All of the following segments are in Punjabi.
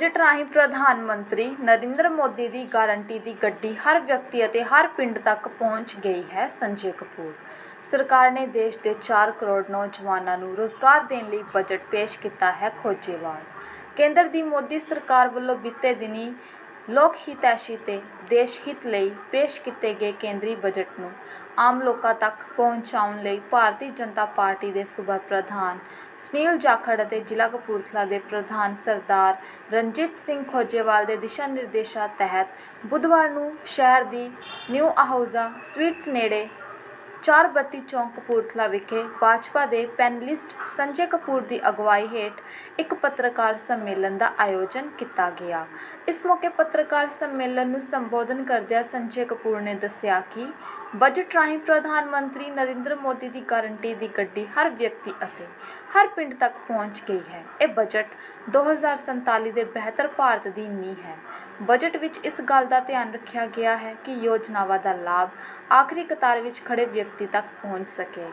ਬਜਟ ਰਾਹੀਂ ਪ੍ਰਧਾਨ ਮੰਤਰੀ ਨਰਿੰਦਰ ਮੋਦੀ ਦੀ ਗਾਰੰਟੀ ਦੀ ਗੱਡੀ ਹਰ ਵਿਅਕਤੀ ਅਤੇ ਹਰ ਪਿੰਡ ਤੱਕ ਪਹੁੰਚ ਗਈ ਹੈ ਸੰਜੇ ਕਪੂਰ। ਸਰਕਾਰ ਨੇ ਦੇਸ਼ ਦੇ 4 ਕਰੋੜ ਨੌਜਵਾਨਾਂ ਨੂੰ ਰੋਜ਼ਗਾਰ ਦੇਣ ਲਈ ਬਜਟ ਪੇਸ਼ ਕੀਤਾ ਹੈ ਖੋਜੇਵਾਲ। ਕੇਂਦਰ ਦੀ ਮੋਦੀ ਸਰਕਾਰ ਵੱਲੋਂ ਬੀਤੇ ਦਿਨੀ ਲੋਕ ਹਿਤੈਸ਼ੀ ਤੇ ਦੇਸ਼ ਹਿੱਤ ਲਈ ਪੇਸ਼ ਕੀਤੇ ਗਏ ਕੇਂਦਰੀ ਬਜਟ ਨੂੰ ਆਮ ਲੋਕਾਂ ਤੱਕ ਪਹੁੰਚਾਉਣ ਲਈ ਭਾਰਤੀ ਜਨਤਾ ਪਾਰਟੀ ਦੇ ਸੂਬਾ ਪ੍ਰਧਾਨ ਸੁਨੀਲ ਜਾਖੜ ਅਤੇ ਜ਼ਿਲ੍ਹਾ ਕਪੂਰਥਲਾ ਦੇ ਪ੍ਰਧਾਨ ਸਰਦਾਰ ਰਣਜੀਤ ਸਿੰਘ ਖੋਜੇਵਾਲ ਦੇ ਦਿਸ਼ਾ ਨਿਰਦੇਸ਼ਾਂ ਤਹਿਤ ਬੁੱਧਵਾਰ ਨੂੰ ਸ਼ਹਿਰ ਦੀ ਨਿਊ ਆਹੌਜ਼ਾ ਸਵੀਟਸ ਨੇੜੇ ਚਾਰ ਬੱਤੀ ਚੌਂਕ ਕਪੂਰਥਲਾ ਵਿਖੇ ਭਾਜਪਾ ਦੇ ਪੈਨਲਿਸਟ ਸੰਜੇ ਕਪੂਰ ਦੀ ਅਗਵਾਈ ਹੇਠ ਇੱਕ ਪੱਤਰਕਾਰ ਸੰਮੇਲਨ ਦਾ ਆਯੋਜਨ ਕੀਤਾ ਗਿਆ। ਇਸ ਮੌਕੇ ਪੱਤਰਕਾਰ ਸੰਮੇਲਨ ਨੂੰ ਸੰਬੋਧਨ ਕਰਦਿਆਂ ਸੰਜੇ ਕਪੂਰ ਨੇ ਦੱਸਿਆ ਕਿ ਬਜਟ ਰਾਹੀਂ ਪ੍ਰਧਾਨ ਮੰਤਰੀ ਨਰਿੰਦਰ ਮੋਦੀ ਦੀ ਗਾਰੰਟੀ ਦੀ ਗੱਡੀ ਹਰ ਵਿਅਕਤੀ ਅਤੇ ਹਰ ਪਿੰਡ ਤੱਕ ਪਹੁੰਚ ਗਈ ਹੈ। ਇਹ ਬਜਟ 2047 ਦੇ ਬਿਹਤਰ ਭਾਰਤ ਦੀ ਨੀਂਹ ਹੈ। ਬਜਟ ਵਿੱਚ ਇਸ ਗੱਲ ਦਾ ਧਿਆਨ ਰੱਖਿਆ ਗਿਆ ਹੈ ਕਿ ਯੋਜਨਾਵਾਂ ਦਾ ਲਾਭ ਆਖਰੀ ਕਤਾਰ ਵਿੱਚ ਖੜੇ ਵਿਅਕਤੀ ਤੱਕ ਪਹੁੰਚ ਸਕੇ।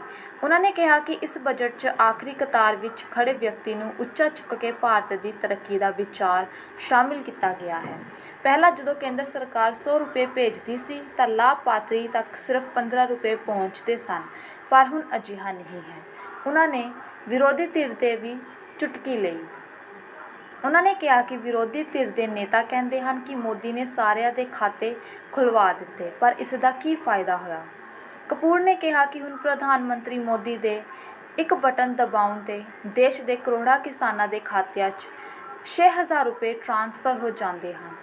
ਉਹਨਾਂ ਨੇ ਕਿਹਾ ਕਿ ਇਸ ਬਜਟ 'ਚ ਆਖਰੀ ਕਤਾਰ ਵਿੱਚ ਖੜੇ ਵਿਅਕਤੀ ਨੂੰ ਉੱਚਾ ਚੁੱਕ ਕੇ ਭਾਰਤ ਦੀ ਤਰੱਕੀ ਦਾ ਵਿਚਾਰ ਸ਼ਾਮਿਲ ਕੀਤਾ ਗਿਆ ਹੈ। ਪਹਿਲਾਂ ਜਦੋਂ ਕੇਂਦਰ ਸਰਕਾਰ 100 ਰੁਪਏ ਭੇਜਦੀ ਸੀ, ਤਾਂ ਲਾਭਪਾਤਰੀ ਤੱਕ ਸਿਰਫ 15 ਰੁਪਏ ਪਹੁੰਚਦੇ ਸਨ, ਪਰ ਹੁਣ ਅਜਿਹਾ ਨਹੀਂ ਹੈ। ਉਹਨਾਂ ਨੇ ਵਿਰੋਧੀ ਧਿਰ ਤੇ ਵੀ ਚੁਟਕੀ ਲਈ। ਉਹਨਾਂ ਨੇ ਕਿਹਾ ਕਿ ਵਿਰੋਧੀ ਧਿਰ ਦੇ ਨੇਤਾ ਕਹਿੰਦੇ ਹਨ ਕਿ ਮੋਦੀ ਨੇ ਸਾਰਿਆਂ ਦੇ ਖਾਤੇ ਖੁਲਵਾ ਦਿੱਤੇ, ਪਰ ਇਸ ਦਾ ਕੀ ਫਾਇਦਾ ਹੋਇਆ? ਕਪੂਰ ਨੇ ਕਿਹਾ ਕਿ ਹੁਣ ਪ੍ਰਧਾਨ ਮੰਤਰੀ ਮੋਦੀ ਦੇ ਇੱਕ ਬਟਨ ਦਬਾਉਣ ਤੇ ਦੇਸ਼ ਦੇ ਕਰੋੜਾਂ ਕਿਸਾਨਾਂ ਦੇ ਖਾਤਿਆਂ 'ਚ 6000 ਰੁਪਏ ਟ੍ਰਾਂਸਫਰ ਹੋ ਜਾਂਦੇ ਹਨ।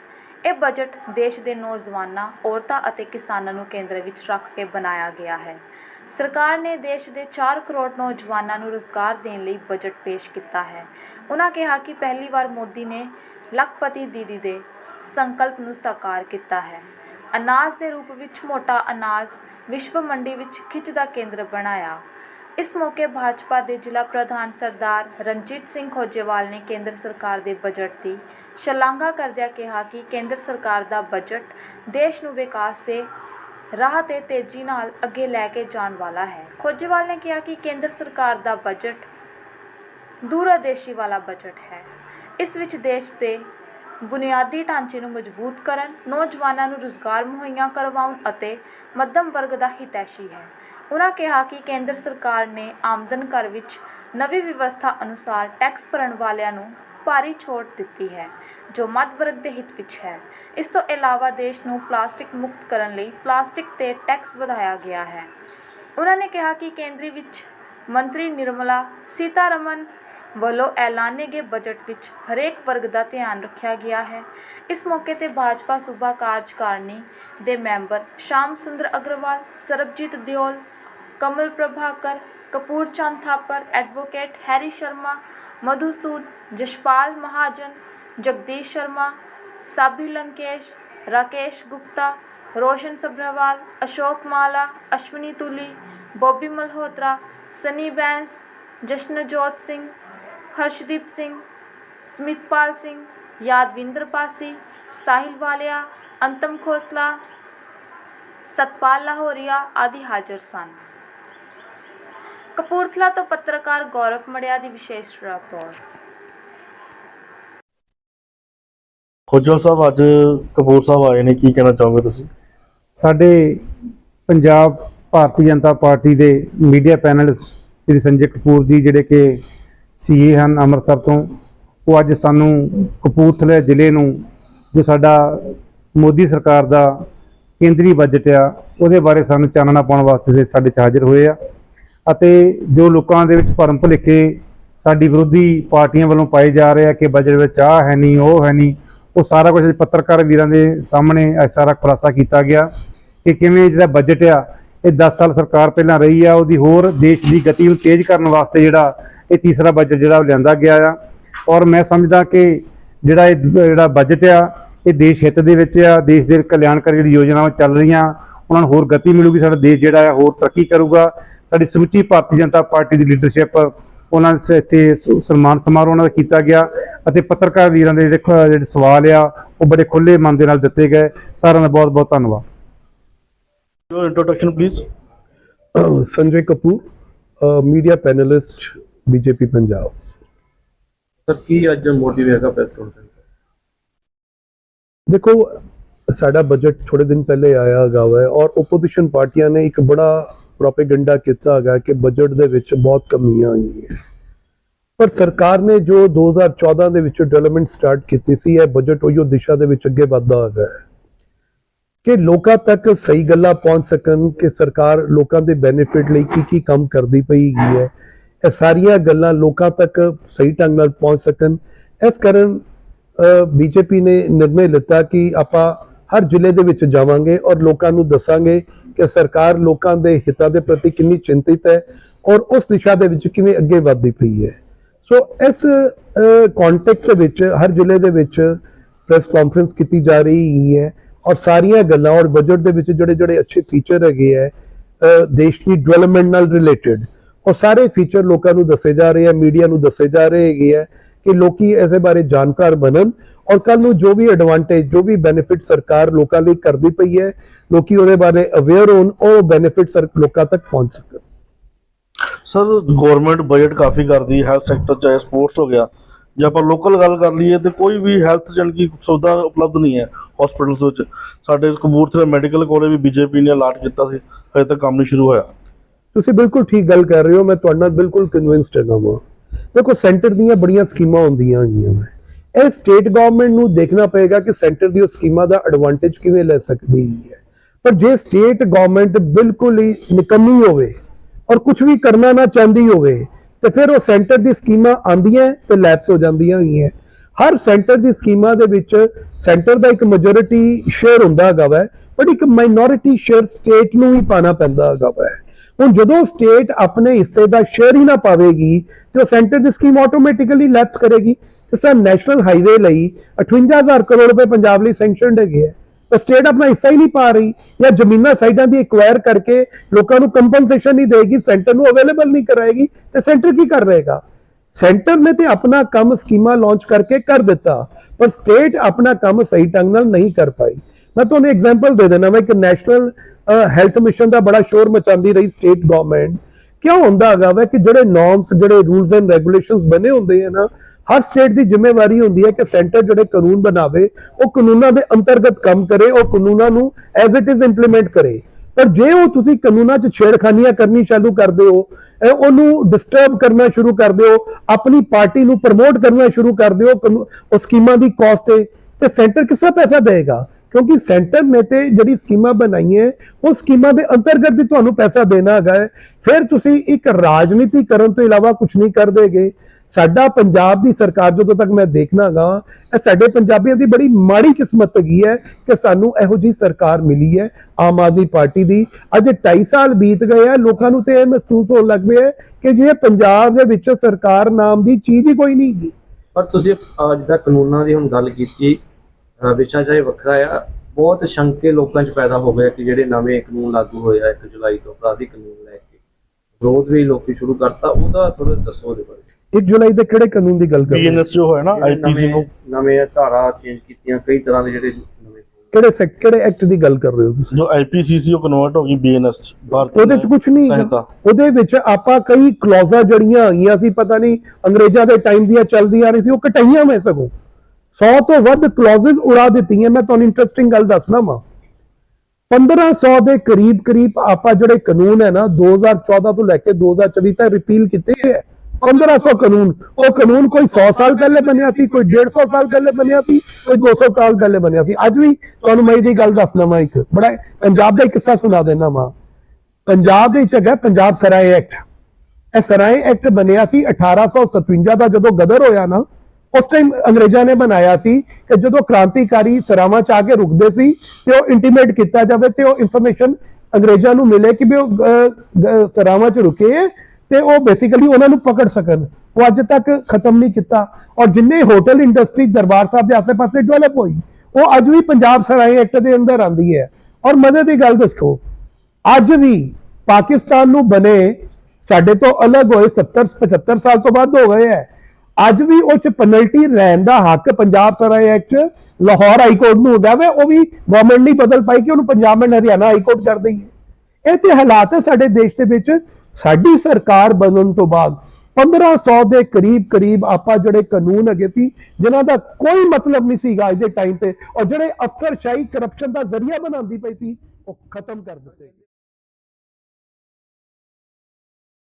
ਇਹ ਬਜਟ ਦੇਸ਼ ਦੇ ਨੌਜਵਾਨਾਂ, ਔਰਤਾਂ ਅਤੇ ਕਿਸਾਨਾਂ ਨੂੰ ਕੇਂਦਰ ਵਿੱਚ ਰੱਖ ਕੇ ਬਣਾਇਆ ਗਿਆ ਹੈ। ਸਰਕਾਰ ਨੇ ਦੇਸ਼ ਦੇ 4 ਕਰੋੜ ਨੌਜਵਾਨਾਂ ਨੂੰ ਰੋਜ਼ਗਾਰ ਦੇਣ ਲਈ ਬਜਟ ਪੇਸ਼ ਕੀਤਾ ਹੈ। ਉਨ੍ਹਾਂ ਕਿਹਾ ਕਿ ਪਹਿਲੀ ਵਾਰ ਮੋਦੀ ਨੇ ਲੱਖਪਤੀ ਦੀਦੀ ਦੇ ਸੰਕਲਪ ਨੂੰ ਸਾਕਾਰ ਕੀਤਾ ਹੈ। ਅਨਾਜ ਦੇ ਰੂਪ ਵਿੱਚ ਮੋਟਾ ਅਨਾਜ ਵਿਸ਼ਵ ਮੰਡੀ ਵਿੱਚ ਖਿੱਚ ਦਾ ਕੇਂਦਰ ਬਣਾਇਆ। ਇਸ ਮੌਕੇ ਭਾਜਪਾ ਦੇ ਜ਼ਿਲ੍ਹਾ ਪ੍ਰਧਾਨ ਸਰਦਾਰ ਰਣਜੀਤ ਸਿੰਘ ਖੋਜੇਵਾਲ ਨੇ ਕੇਂਦਰ ਸਰਕਾਰ ਦੇ ਬਜਟ ਦੀ ਸ਼ਲਾਘਾ ਕਰਦਿਆਂ ਕਿਹਾ ਕਿ ਕੇਂਦਰ ਸਰਕਾਰ ਦਾ ਬਜਟ ਦੇਸ਼ ਨੂੰ ਵਿਕਾਸ ਦੇ ਰਾਹ ਤੇ ਤੇਜ਼ੀ ਨਾਲ ਅੱਗੇ ਲੈ ਕੇ ਜਾਣ ਵਾਲਾ ਹੈ। ਖੋਜੇਵਾਲ ਨੇ ਕਿਹਾ ਕਿ ਕੇਂਦਰ ਸਰਕਾਰ ਦਾ ਬਜਟ ਦੂਰਦੇਸ਼ੀ ਵਾਲਾ ਬਜਟ ਹੈ। ਇਸ ਵਿੱਚ ਦੇਸ਼ ਦੇ ਬੁਨਿਆਦੀ ਢਾਂਚੇ ਨੂੰ ਮਜ਼ਬੂਤ ਕਰਨ, ਨੌਜਵਾਨਾਂ ਨੂੰ ਰੁਜ਼ਗਾਰ ਮੁਹੱਈਆ ਕਰਵਾਉਣ ਅਤੇ ਮੱਧਮ ਵਰਗ ਦਾ ਹਿਤੈਸ਼ੀ ਹੈ। ਉਹਨਾਂ ਕਿਹਾ ਕਿ ਕੇਂਦਰ ਸਰਕਾਰ ਨੇ ਆਮਦਨ ਕਰ ਵਿੱਚ ਨਵੀਂ ਵਿਵਸਥਾ ਅਨੁਸਾਰ ਟੈਕਸ ਭਰਨ ਵਾਲਿਆਂ ਨੂੰ ਭਾਰੀ ਛੋਟ ਦਿੱਤੀ ਹੈ, ਜੋ ਮੱਧ ਵਰਗ ਦੇ ਹਿੱਤ ਵਿੱਚ ਹੈ। ਇਸ ਤੋਂ ਇਲਾਵਾ ਦੇਸ਼ ਨੂੰ ਪਲਾਸਟਿਕ ਮੁਕਤ ਕਰਨ ਲਈ ਪਲਾਸਟਿਕ ਤੇ ਟੈਕਸ ਵਧਾਇਆ ਗਿਆ ਹੈ। ਉਹਨਾਂ ਨੇ ਕਿਹਾ ਕਿ ਕੇਂਦਰੀ ਵਿੱਚ ਮੰਤਰੀ ਨਿਰਮਲਾ ਸੀਤਾਰਮਨ ਵੱਲੋਂ ਐਲਾਨੇ ਗਏ ਬਜਟ ਵਿੱਚ ਹਰੇਕ ਵਰਗ ਦਾ ਧਿਆਨ ਰੱਖਿਆ ਗਿਆ ਹੈ। ਇਸ ਮੌਕੇ ਤੇ ਭਾਜਪਾ ਸੂਬਾ ਕਾਰਜਕਾਰਨੀ ਦੇ member Sham Sundar Agarwal, Sarabjit Deol, Kamal Prabhakar Kapoor Chand Thapar, advocate Harry Sharma Madhusud, Jashpal Mahajan, Jagdish Sharma, Sabir Lankesh, Rakesh Gupta, Roshan Sabharwal, Ashok Mala, Ashwini Tuli, Bobby Malhotra, Sunny Bains, जश्नजोत Singh, Harshdeep Singh, स्मितपाल Singh, Yadvindra Pasi, साहिल वालिया, अंतम खोसला, सतपाल लाहौरिया आदि हाजिर सन। ਕਪੂਰਥਲਾ ਤੋਂ ਪੱਤਰਕਾਰ ਗੌਰਵ ਮੜਿਆ ਦੀ ਵਿਸ਼ੇਸ਼ ਰਿਪੋਰਟ। ਖੋਜਲ ਸਾਹਿਬ ਅੱਜ ਕਪੂਰ ਸਾਹਿਬ ਆਏ ਨੇ ਕੀ ਕਹਿਣਾ ਚਾਹੋਗੇ ਤੁਸੀਂ? ਸਾਡੇ ਪੰਜਾਬ ਭਾਰਤੀ ਜਨਤਾ ਪਾਰਟੀ ਦੇ ਮੀਡੀਆ ਪੈਨਲ ਸ੍ਰੀ ਸੰਜੇ ਕਪੂਰ ਜੀ ਜਿਹੜੇ ਕਿ ਸੀਏ ਹਨ ਅੰਮ੍ਰਿਤਸਰ ਤੋਂ ਉਹ ਅੱਜ ਸਾਨੂੰ ਕਪੂਰਥਲੇ ਜ਼ਿਲ੍ਹੇ ਨੂੰ ਜੋ ਸਾਡਾ ਮੋਦੀ ਸਰਕਾਰ ਦਾ ਕੇਂਦਰੀ ਬਜਟ ਆ ਉਹਦੇ ਬਾਰੇ ਸਾਨੂੰ ਚਾਨਣਾ ਪਾਉਣ ਵਾਸਤੇ ਸੇ ਸਾਡੇ 'ਚ ਹਾਜ਼ਰ ਹੋਏ ਆ। ਅਤੇ ਜੋ ਲੋਕਾਂ ਦੇ ਵਿੱਚ ਭਰਮ ਭੁਲੇਖੇ ਸਾਡੀ ਵਿਰੋਧੀ ਪਾਰਟੀਆਂ ਵੱਲੋਂ ਪਾਏ ਜਾ ਰਹੇ ਆ ਕਿ ਬਜਟ ਵਿੱਚ ਆਹ ਹੈ ਨਹੀਂ, ਉਹ ਹੈ ਨਹੀਂ, ਉਹ ਸਾਰਾ ਕੁਝ ਪੱਤਰਕਾਰ ਵੀਰਾਂ ਦੇ ਸਾਹਮਣੇ ਇਹ ਸਾਰਾ ਖੁਲਾਸਾ ਕੀਤਾ ਗਿਆ ਕਿ ਕਿਵੇਂ ਜਿਹੜਾ ਬਜਟ ਆ, ਇਹ 10 ਸਾਲ ਸਰਕਾਰ ਪਹਿਲਾਂ ਰਹੀ ਆ, ਉਹਦੀ ਹੋਰ ਦੇਸ਼ ਦੀ ਗਤੀ ਨੂੰ ਤੇਜ਼ ਕਰਨ ਵਾਸਤੇ ਜਿਹੜਾ ਇਹ ਤੀਸਰਾ ਬਜਟ ਜਿਹੜਾ ਉਹ ਲਿਆਂਦਾ ਗਿਆ ਆ। ਔਰ ਮੈਂ ਸਮਝਦਾ ਕਿ ਜਿਹੜਾ ਇਹ, ਜਿਹੜਾ ਬਜਟ ਆ, ਇਹ ਦੇਸ਼ ਹਿੱਤ ਦੇ ਵਿੱਚ ਆ, ਦੇਸ਼ ਦੇ ਕਲਿਆਣਕਾਰੀ ਜਿਹੜੀ ਯੋਜਨਾਵਾਂ ਚੱਲ ਰਹੀਆਂ, ਉਹਨਾਂ ਨੂੰ ਹੋਰ ਗਤੀ ਮਿਲੂਗੀ, ਸਾਡਾ ਦੇਸ਼ ਜਿਹੜਾ ਆ ਹੋਰ ਤਰੱਕੀ ਕਰੂਗਾ। ਸਾਡੀ ਸਮੁੱਚੀ ਭਾਰਤੀ ਜਨਤਾ ਪਾਰਟੀ ਦੀ ਲੀਡਰਸ਼ਿਪ ਉਹਨਾਂ ਦੇ ਇੱਥੇ ਸਨਮਾਨ ਸਮਾਰੋਹ ਉਹਨਾਂ ਦਾ ਕੀਤਾ ਗਿਆ ਅਤੇ ਪੱਤਰਕਾਰ ਵੀਰਾਂ ਦੇ ਜਿਹੜੇ ਸਵਾਲ ਆ ਉਹ ਬੜੇ ਖੁੱਲੇ ਮਨ ਦੇ ਨਾਲ ਦਿੱਤੇ ਗਏ। ਸਾਰਿਆਂ ਦਾ ਬਹੁਤ ਬਹੁਤ ਧੰਨਵਾਦ। Your introduction please Sanjay Kapoor media panelist BJP Punjab. Sir ਕੀ ਅੱਜ ਮੋਟਿਵ ਹੈਗਾ ਪ੍ਰੈਸ ਕਾਨਫਰੰਸ ਦੇਖੋ ਸਾਡਾ ਬਜਟ ਥੋੜੇ ਦਿਨ ਪਹਿਲੇ ਆਇਆ ਹੈਗਾ ਹੈ ਔਰ ਆਪੋਜੀਸ਼ਨ ਪਾਰਟੀਆਂ ਨੇ ਇੱਕ ਬੜਾ ਪ੍ਰੋਪੇਗੈਂਡਾ ਕੀਤਾ ਹੈਗਾ ਕਿ ਬਜਟ ਦੇ ਵਿੱਚ ਬਹੁਤ ਕਮੀਆਂ ਆਈਆਂ ਪਰ ਸਰਕਾਰ ਨੇ ਜੋ 2014 ਦੇ ਵਿੱਚ ਡਿਵੈਲਪਮੈਂਟ ਸਟਾਰਟ ਕੀਤੀ ਸੀ, ਇਹ ਬਜਟ ਉਹੀਓ ਦਿਸ਼ਾ ਦੇ ਵਿੱਚ ਅੱਗੇ ਵਧਦਾ ਹੈਗਾ ਕਿ ਲੋਕਾਂ ਤੱਕ ਸਹੀ ਗੱਲਾਂ ਪਹੁੰਚ ਸਕਣ, ਕਿ ਸਰਕਾਰ ਲੋਕਾਂ ਦੇ ਬੈਨੀਫਿਟ ਲਈ ਕੀ ਕੀ ਕੰਮ ਕਰਦੀ ਪਈ ਹੈ, ਇਹ ਸਾਰੀਆਂ ਗੱਲਾਂ ਲੋਕਾਂ ਤੱਕ ਸਹੀ ਢੰਗ ਨਾਲ ਪਹੁੰਚ ਸਕਣ। ਇਸ ਕਾਰਨ ਬੀਜੇਪੀ ਨੇ ਨਿਰਣੇ ਲਿੱਤਾ ਕਿ ਆਪਾਂ ਹਰ ਜ਼ਿਲ੍ਹੇ ਦੇ ਵਿੱਚ ਜਾਵਾਂਗੇ ਔਰ ਲੋਕਾਂ ਨੂੰ ਦੱਸਾਂਗੇ ਕਿ ਸਰਕਾਰ ਲੋਕਾਂ ਦੇ ਹਿੱਤਾਂ ਦੇ ਪ੍ਰਤੀ ਕਿੰਨੀ ਚਿੰਤਿਤ ਹੈ ਔਰ ਉਸ ਦਿਸ਼ਾ ਦੇ ਵਿੱਚ ਕਿਵੇਂ ਅੱਗੇ ਵਧਦੀ ਪਈ ਹੈ। ਸੋ ਇਸ ਕੰਟੈਕਸਟ ਵਿੱਚ, ਹਰ ਜ਼ਿਲ੍ਹੇ ਦੇ ਵਿੱਚ ਪ੍ਰੈਸ ਕਾਨਫਰੰਸ ਕੀਤੀ ਜਾ ਰਹੀ ਹੈ ਔਰ ਸਾਰੀਆਂ ਗੱਲਾਂ ਔਰ ਬਜਟ ਦੇ ਵਿੱਚ ਜਿਹੜੇ ਜਿਹੜੇ ਅੱਛੇ ਫੀਚਰ ਹੈਗੇ ਹੈ ਦੇਸ਼ ਦੀ ਡਿਵੈਲਪਮੈਂਟ ਨਾਲ ਰਿਲੇਟਡ ਉਹ ਸਾਰੇ ਫੀਚਰ ਲੋਕਾਂ ਨੂੰ ਦੱਸੇ ਜਾ ਰਹੇ ਹੈ ਮੀਡੀਆ ਨੂੰ ਦੱਸੇ ਜਾ ਰਹੇ ਹੈਗੇ ਹੈ। ਕਿ ਲੋਕੀ ਇਸੇ ਬਾਰੇ ਜਾਣਕਾਰ ਬਣਨ ਔਰ ਕੱਲ ਨੂੰ ਜੋ ਵੀ ਐਡਵਾਂਟੇਜ ਜੋ ਵੀ ਬੈਨੀਫਿਟ ਸਰਕਾਰ ਲੋਕਾਂ ਲਈ ਕਰਦੀ ਪਈ ਹੈ ਲੋਕੀ ਉਹਦੇ ਬਾਰੇ ਅਵੇਅਰ ਹੋਣ ਉਹ ਬੈਨੀਫਿਟ ਸਰ ਲੋਕਾਂ ਤੱਕ ਪਹੁੰਚ ਸਕਣ। ਸਰ ਗਵਰਨਮੈਂਟ ਬਜਟ ਕਾਫੀ ਕਰਦੀ ਹੈ ਹੈਲਥ ਸੈਕਟਰ ਚਾਹੇ ਸਪੋਰਟਸ ਹੋ ਗਿਆ। ਜੇ ਆਪਾਂ ਲੋਕਲ ਗੱਲ ਕਰ ਲਈਏ ਤੇ ਕੋਈ ਵੀ ਹੈਲਥ ਜਨ ਕੀ ਸੁਵਿਧਾ ਉਪਲਬਧ ਨਹੀਂ ਹੈ ਹਸਪੀਟਲਸ ਵਿੱਚ। ਸਾਡੇ ਕਪੂਰਥਲੇ ਮੈਡੀਕਲ ਕਾਲਜ ਵੀ ਬੀਜੇਪੀ ਨੇ ਅਲਾਟ ਕੀਤਾ ਸੀ ਹਜੇ ਤੱਕ ਕੰਮ ਨਹੀਂ ਸ਼ੁਰੂ ਹੋਇਆ। ਤੁਸੀਂ ਬਿਲਕੁਲ ਠੀਕ ਗੱਲ ਕਰ ਰਹੇ ਹੋ ਮੈਂ ਤੁਹਾਡੇ ਨਾਲ ਬਿਲਕੁਲ ਕਨਵਿੰਸਡ ਹਾਂ ਮੈਂ ਦੇਖੋ ਸੈਂਟਰ ਦੀਆਂ ਬੜੀਆਂ ਸਕੀਮਾਂ ਹੁੰਦੀਆਂ ਹੈਗੀਆਂ ਇਹ ਸਟੇਟ ਗਵਰਨਮੈਂਟ ਨੂੰ ਦੇਖਣਾ ਪਏਗਾ ਕਿ ਸੈਂਟਰ ਦੀ ਉਹ ਸਕੀਮਾਂ ਦਾ ਐਡਵਾਂਟੇਜ ਕਿਵੇਂ ਲੈ ਸਕਦੀ ਹੈ। ਪਰ ਜੇ ਸਟੇਟ ਗਵਰਨਮੈਂਟ ਬਿਲਕੁਲ ਹੀ ਨਿਕੰਮੀ ਹੋਵੇ ਔਰ ਕੁਝ ਵੀ ਕਰਨਾ ਨਾ ਚਾਹੁੰਦੀ ਹੋਵੇ, ਤੇ ਫਿਰ ਉਹ ਸੈਂਟਰ ਦੀ ਸਕੀਮਾਂ ਆਂਦੀਆਂ ਤੇ ਲੈਪਸ ਹੋ ਜਾਂਦੀਆਂ ਹੈਗੀਆਂ ਹਰ ਸੈਂਟਰ ਦੀ ਸਕੀਮਾਂ ਦੇ ਵਿੱਚ ਸੈਂਟਰ ਦਾ ਇੱਕ ਮੈਜੋਰਿਟੀ ਸ਼ੇਅਰ ਹੁੰਦਾ ਹੈਗਾ ਵਾ ਬਟ ਇੱਕ ਮਾਈਨੋਰਿਟੀ ਸ਼ੇਅਰ ਸਟੇਟ ਨੂੰ ਹੀ ਪਾਣਾ ਪੈਂਦਾ ਹੈਗਾ ਵਾ। ਹੁਣ ਜਦੋਂ ਸਟੇਟ ਆਪਣੇ ਹਿੱਸੇ ਦਾ ਸ਼ੇਅਰ ਹੀ ਨਾ ਪਾਵੇਗੀ, ਤੇ ਉਹ ਸੈਂਟਰ ਦੀ ਸਕੀਮ ਆਟੋਮੈਟਿਕਲੀ ਲੈਪਸ ਕਰੇਗੀ। ਤੇ ਸਰ ਨੈਸ਼ਨਲ ਹਾਈਵੇ ਲਈ 58000 ਕਰੋੜ ਰੁਪਏ ਪੰਜਾਬ ਲਈ ਸੈਂਕਸ਼ਨਡ ਹੈਗੇ ਹੈ ਤਾਂ ਸਟੇਟ ਆਪਣਾ ਹਿੱਸਾ ਹੀ ਨਹੀਂ ਪਾ ਰਹੀ ਜਾਂ ਜ਼ਮੀਨਾਂ ਸਾਈਡਾਂ ਦੀ ਐਕਵਾਇਰ ਕਰਕੇ ਲੋਕਾਂ ਨੂੰ ਕੰਪਨਸੇਸ਼ਨ ਨਹੀਂ ਦੇਗੀ ਸੈਂਟਰ ਨੂੰ ਅਵੇਲੇਬਲ ਨਹੀਂ ਕਰਾਏਗੀ, ਤੇ ਸੈਂਟਰ ਕੀ ਕਰ ਰਹੇਗਾ? ਸੈਂਟਰ ਨੇ ਤੇ ਆਪਣਾ ਕੰਮ ਸਕੀਮਾਂ ਲਾਂਚ ਕਰਕੇ ਕਰ ਦਿੱਤਾ, ਪਰ ਸਟੇਟ ਆਪਣਾ ਕੰਮ ਸਹੀ ਢੰਗ ਨਾਲ ਨਹੀਂ ਕਰ ਪਾਈ। ਮੈਂ ਤੁਹਾਨੂੰ ਐਗਜ਼ਾਮਪਲ ਦੇ ਦੇਣਾ ਮੈਂ ਇੱਕ ਨੈਸ਼ਨਲ ਹੈਲਥ ਮਿਸ਼ਨ ਦਾ ਬੜਾ ਸ਼ੋਰ ਮਚਾਉਂਦੀ ਰਹੀ ਸਟੇਟ ਗਵਰਨਮੈਂਟ ਕਿਉਂ ਹੁੰਦਾ ਹੈਗਾ ਵਾ ਕਿ ਜਿਹੜੇ ਨਾਰਮਸ ਜਿਹੜੇ ਰੂਲਸ ਐਂਡ ਰੈਗੂਲੇਸ਼ਨਸ ਬਣੇ ਹੁੰਦੇ ਆ ਨਾ, ਹਰ ਸਟੇਟ ਦੀ ਜ਼ਿੰਮੇਵਾਰੀ ਹੁੰਦੀ ਹੈ ਕਿ ਸੈਂਟਰ ਜਿਹੜੇ ਕਾਨੂੰਨ ਬਣਾਵੇ, ਉਹ ਕਾਨੂੰਨਾਂ ਦੇ ਅੰਤਰਗਤ ਕੰਮ ਕਰੇ, ਉਹ ਕਾਨੂੰਨਾਂ ਨੂੰ ਐਜ਼ ਇਟ ਇਜ਼ ਇੰਪਲੀਮੈਂਟ ਕਰੇ। ਪਰ ਜੇ ਉਹ ਤੁਸੀਂ ਕਾਨੂੰਨਾਂ 'ਚ ਛੇੜਖਾਨੀਆਂ ਕਰਨੀ ਚਾਲੂ ਕਰਦੇ ਹੋ ਉਹਨੂੰ ਡਿਸਟਰਬ ਕਰਨਾ ਸ਼ੁਰੂ ਕਰਦੇ ਹੋ, ਆਪਣੀ ਪਾਰਟੀ ਨੂੰ ਪ੍ਰਮੋਟ ਕਰਨਾ ਸ਼ੁਰੂ ਕਰਦੇ ਹੋ ਕਾਨੂੰ- ਉਹ ਸਕੀਮਾਂ ਦੀ ਕਾਸਟ ਤੇ ਤੇ ਸੈਂਟਰ ਕਿਸ ਤਰ੍ਹਾਂ ਪੈਸਾ ਦੇਗਾ ਕਿਉਂਕਿ ਸੈਂਟਰ ਨੇ ਤੇ ਜਿਹੜੀ ਸਕੀਮਾਂ ਬਣਾਈਆਂ ਉਹ ਸਕੀਮਾਂ ਦੇ ਅੰਤਰਗਤ ਹੀ ਤੁਹਾਨੂੰ ਪੈਸਾ ਦੇਣਾ ਹੈਗਾ ਫਿਰ ਤੁਸੀਂ ਇੱਕ ਰਾਜਨੀਤੀ ਕਰਨ ਤੋਂ ਇਲਾਵਾ ਕੁਝ ਨਹੀਂ ਕਰਦੇਗੇ ਸਾਡਾ ਪੰਜਾਬ ਦੀ ਸਰਕਾਰ ਜਦੋਂ ਤੱਕ ਮੈਂ ਦੇਖਣਾਗਾ ਇਹ ਸਾਡੇ ਪੰਜਾਬੀਆਂ ਦੀ ਬੜੀ ਮਾੜੀ ਕਿਸਮਤ ਹੈਗੀ ਹੈ ਕਿ ਸਾਨੂੰ ਇਹੋ ਜੀ ਸਰਕਾਰ ਮਿਲੀ ਹੈ, ਆਮ ਆਦਮੀ ਪਾਰਟੀ ਦੀ। ਅੱਜ 2.5 ਸਾਲ ਬੀਤ ਗਏ ਆ, ਲੋਕਾਂ ਨੂੰ ਤੇ ਇਹ ਮਹਿਸੂਸ ਹੋਣ ਲੱਗ ਪਿਆ ਕਿ ਜੇ ਪੰਜਾਬ ਦੇ ਵਿੱਚ ਸਰਕਾਰ ਨਾਮ ਦੀ ਚੀਜ਼ ਹੀ ਕੋਈ ਨਹੀਂ ਗੀ ਪਰ ਤੁਸੀਂ ਅੱਜ ਦਾ ਕਾਨੂੰਨਾਂ ਦੀ ਹੁਣ ਗੱਲ ਕੀਤੀ ਵਿਸ਼ਾ ਚਾਹੇ ਵੱਖਰਾ ਆ ਬਹੁਤ ਸ਼ੰਕੇ ਲੋਕਾਂ 'ਚ ਪੈਦਾ ਹੋ ਗਿਆ ਕਿ ਜਿਹੜੇ ਨਵੇਂ ਕਾਨੂੰਨ ਲਾਗੂ ਹੋਏ ਆ 1 ਜੁਲਾਈ ਤੋਂ ਅਪਰਾਧਿਕ ਕਾਨੂੰਨ ਲੈ ਕੇ ਵਿਰੋਧ ਵੀ ਲੋਕੀ ਸ਼ੁਰੂ ਕਰਤਾ ਉਹਦਾ ਥੋੜਾ ਦੱਸੋ ਉਹਦੇ ਬਾਰੇ। 1 ਜੁਲਾਈ ਦੇ ਕਿਹੜੇ ਕਾਨੂੰਨ ਦੀ ਗੱਲ ਕਰ ਰਹੇ ਹੋ? ਬੀਐਨਐਸ ਜੋ ਹੋਇਆ ਨਾ ਆਈਪੀਸੀ ਨੂੰ। ਨਵੇਂ- ਧਾਰਾ ਚੇਂਜ ਕੀਤੀਆਂ ਕਈ ਤਰ੍ਹਾਂ ਦੇ ਜਿਹੜੇ ਨਵੇਂ ਕਿਹੜੇ ਸੈਕ- ਕਿਹੜੇ ਐਕਟ ਦੀ ਗੱਲ ਕਰ ਰਹੇ ਹੋ ਤੁਸੀਂ? ਜੋ ਆਈਪੀਸੀਸੀ ਉਹ ਕਨਵਰਟ ਹੋ ਗਈ ਬੀਐਨਐਸ ਚ ਭਾਰਤੀ ਉਹਦੇ ਚ ਕੁਝ ਨਹੀਂ। ਉਹਦੇ ਵਿੱਚ ਆਪਾਂ ਕਈ ਕਲੌਜ਼ਾਂ ਜੜੀਆਂ ਹੈਗੀਆਂ ਸੀ ਪਤਾ ਨਹੀਂ ਅੰਗਰੇਜ਼ਾਂ ਦੇ ਟਾਈਮ ਦੀਆਂ ਚੱਲਦੀਆਂ ਆ ਰਹੀ ਸੀ ਉਹ ਕਟਾਈਆਂ ਮੈਂ ਸਗੋਂ। 100 ਤੋਂ ਵੱਧ ਕਲੌਜ਼ਸ ਉਡਾ ਦਿੱਤੀਆਂ। ਮੈਂ ਤੁਹਾਨੂੰ ਇੰਟਰਸਟਿੰਗ ਗੱਲ ਦੱਸਣਾ ਵਾ। 1500 ਦੇ ਕਰੀਬ ਕਰੀਬ ਆਪਾਂ ਜਿਹੜੇ ਕਾਨੂੰਨ ਹੈ ਨਾ 2014 ਤੋਂ ਲੈ ਕੇ 2024 ਤੱਕ ਰਿਪੀਲ ਕੀਤੇ ਹੈ 1500 ਕਾਨੂੰਨ। ਉਹ ਕਾਨੂੰਨ ਕੋਈ 100 ਸਾਲ ਪਹਿਲੇ ਬਣਿਆ ਸੀ, ਕੋਈ 150 ਸਾਲ ਪਹਿਲੇ ਬਣਿਆ ਸੀ, ਕੋਈ 200 ਸਾਲ ਪਹਿਲੇ ਬਣਿਆ ਸੀ। ਅੱਜ ਵੀ ਤੁਹਾਨੂੰ ਮੈਂ ਇਹਦੀ ਗੱਲ ਦੱਸਣਾ ਵਾ ਇੱਕ। ਬੜਾ ਪੰਜਾਬ ਦਾ ਇੱਕ ਕਿੱਸਾ ਸੁਣਾ ਦੇਣਾ ਵਾ। ਪੰਜਾਬ ਦੇ ਵਿੱਚ ਹੈਗਾ ਪੰਜਾਬ ਸਰਾਏ ਐਕਟ। ਇਹ ਸਰਾਏ ਐਕਟ ਬਣਿਆ ਸੀ 1857 ਦਾ ਜਦੋਂ ਗਦਰ ਹੋਇਆ ਨਾ ਉਸ ਟਾਈਮ ਅੰਗਰੇਜ਼ਾਂ ਨੇ ਬਣਾਇਆ ਸੀ ਕਿ ਜਦੋਂ ਕ੍ਰਾਂਤੀਕਾਰੀ ਸਰਾਵਾਂ ਚ ਆ ਕੇ ਰੁਕਦੇ ਸੀ ਤੇ ਉਹ ਇੰਟੀਮੇਟ ਕੀਤਾ ਜਾਵੇ ਤੇ ਉਹ ਇਨਫੋਰਮੇਸ਼ਨ ਅੰਗਰੇਜ਼ਾਂ ਨੂੰ ਮਿਲੇ ਕਿ ਵੀ ਉਹ ਸਰਾਵਾਂ ਚ ਰੁਕੇ ਤੇ ਉਹ ਬੇਸਿਕਲੀ ਉਹਨਾਂ ਨੂੰ ਪਕੜ ਸਕਣ। ਉਹ ਅੱਜ ਤੱਕ ਖਤਮ ਨਹੀਂ ਕੀਤਾ। ਔਰ ਜਿੰਨੇ ਹੋਟਲ ਇੰਡਸਟਰੀ ਦਰਬਾਰ ਸਾਹਿਬ ਦੇ ਆਸ-ਪਾਸੇ ਡਿਵੈਲਪ ਹੋਈ, ਉਹ ਅੱਜ ਵੀ ਪੰਜਾਬ ਸਰਾਏ ਐਕਟ ਦੇ ਅੰਦਰ ਆਂਦੀ ਹੈ। ਔਰ ਮਜ਼ੇ ਦੀ ਗੱਲ ਦੱਸੋ, ਅੱਜ ਵੀ ਪਾਕਿਸਤਾਨ ਨੂੰ ਬਣੇ ਸਾਡੇ ਤੋਂ ਅਲੱਗ ਹੋਏ 70 75 ਸਾਲ ਤੋਂ ਬਾਅਦ ਹੋ ਗਏ ਹੈ। ਅੱਜ ਵੀ ਉਹ ਚ ਪੈਨਲਟੀ ਲੈਣ ਦਾ ਹੱਕ ਪੰਜਾਬ ਸਰਾਏ ਐਕਟ 'ਚ ਲਾਹੌਰ ਹਾਈ ਕੋਰਟ ਨੂੰ ਹੁੰਦਾ ਵੇ, ਉਹ ਵੀ ਗਵਰਨਮੈਂਟ ਨਹੀਂ ਬਦਲ ਪਾਈ ਕਿ ਉਹਨੂੰ Punjab and Haryana high court ਕਰ ਦਈਏ। ਇਹ ਤੇ ਹਾਲਾਤ ਹੈ ਸਾਡੇ ਦੇਸ਼ ਦੇ ਵਿੱਚ। ਸਾਡੀ ਸਰਕਾਰ ਬਣਨ ਤੋਂ ਬਾਅਦ 1500 ਦੇ ਕਰੀਬ ਕਰੀਬ ਆਪਾਂ ਜਿਹੜੇ ਕਾਨੂੰਨ ਹੈਗੇ ਸੀ, ਜਿਨ੍ਹਾਂ ਦਾ ਕੋਈ ਮਤਲਬ ਨਹੀਂ ਸੀਗਾ ਅੱਜ ਦੇ ਟਾਈਮ ਤੇ, ਔਰ ਜਿਹੜੇ ਅਫਸਰਸ਼ਾਹੀ ਕਰਪਸ਼ਨ ਦਾ ਜ਼ਰੀਆ ਬਣਾਉਂਦੀ ਪਈ ਸੀ, ਉਹ ਖਤਮ ਕਰ ਦਿੱਤੇ ਗਏ।